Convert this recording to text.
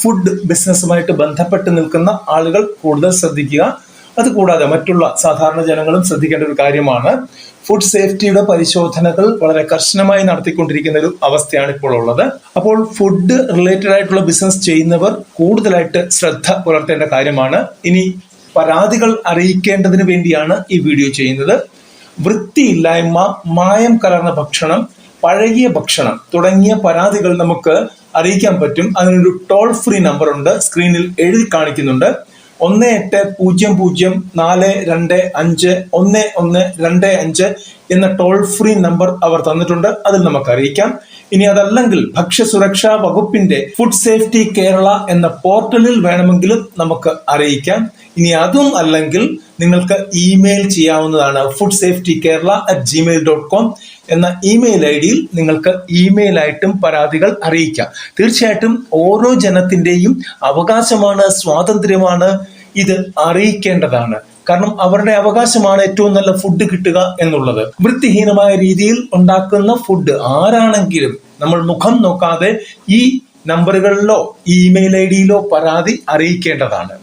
Food ബിസിനസ്സുമായിട്ട് ബന്ധപ്പെട്ട് നിൽക്കുന്ന ആളുകൾ കൂടുതൽ ശ്രദ്ധിക്കുക. അതുകൂടാതെ മറ്റുള്ള സാധാരണ ജനങ്ങളും ശ്രദ്ധിക്കേണ്ട ഒരു കാര്യമാണ്. ഫുഡ് സേഫ്റ്റിയുടെ പരിശോധനകൾ വളരെ കർശനമായി നടത്തിക്കൊണ്ടിരിക്കുന്ന ഒരു അവസ്ഥയാണ് ഇപ്പോൾ ഉള്ളത്. അപ്പോൾ ഫുഡ് റിലേറ്റഡ് ആയിട്ടുള്ള ബിസിനസ് ചെയ്യുന്നവർ കൂടുതലായിട്ട് ശ്രദ്ധ പുലർത്തേണ്ട കാര്യമാണ്. ഇനി പരാതികൾ അറിയിക്കേണ്ടതിന് വേണ്ടിയാണ് ഈ വീഡിയോ ചെയ്യുന്നത്. വൃത്തിയില്ലായ്മ മായം കലർന്ന ഭക്ഷണം പഴകിയ ഭക്ഷണം തുടങ്ങിയ പരാതികൾ നമുക്ക് അറിയിക്കാൻ പറ്റും. അതിനൊരു ടോൾ ഫ്രീ നമ്പർ ഉണ്ട്. സ്ക്രീനിൽ എഴുതി കാണിക്കുന്നുണ്ട്. ഒന്ന് എട്ട് പൂജ്യം പൂജ്യം നാല് രണ്ട് അഞ്ച് ഒന്ന് ഒന്ന് രണ്ട് അഞ്ച് എന്ന ടോൾ ഫ്രീ നമ്പർ അവർ തന്നിട്ടുണ്ട്. അതിൽ നമുക്ക് അറിയിക്കാം. ഇനി അതല്ലെങ്കിൽ ഭക്ഷ്യസുരക്ഷാ വകുപ്പിന്റെ ഫുഡ് സേഫ്റ്റി കേരള എന്ന പോർട്ടലിൽ വേണമെങ്കിലും നമുക്ക് അറിയിക്കാം. ഇനി അതും അല്ലെങ്കിൽ നിങ്ങൾക്ക് ഇമെയിൽ ചെയ്യാവുന്നതാണ് food safety Kerala at gmail dot com എന്ന ഇമെയിൽ ഐ ഡിയിൽ നിങ്ങൾക്ക് ഇമെയിൽ ആയിട്ടും പരാതികൾ അറിയിക്കാം. തീർച്ചയായിട്ടും ഓരോ ജനത്തിന്റെയും അവകാശമാണ് സ്വാതന്ത്ര്യമാണ് ഇത് അറിയിക്കേണ്ടതാണ്. കാരണം അവരുടെ അവകാശമാണ് ഏറ്റവും നല്ല ഫുഡ് കിട്ടുക എന്നുള്ളത്. വൃത്തിഹീനമായ രീതിയിൽ ഉണ്ടാക്കുന്ന ഫുഡ് ആരാണെങ്കിലും നമ്മൾ മുഖം നോക്കാതെ ഈ നമ്പറുകളിലോ ഇമെയിൽ ഐ ഡിയിലോ പരാതി അറിയിക്കേണ്ടതാണ്.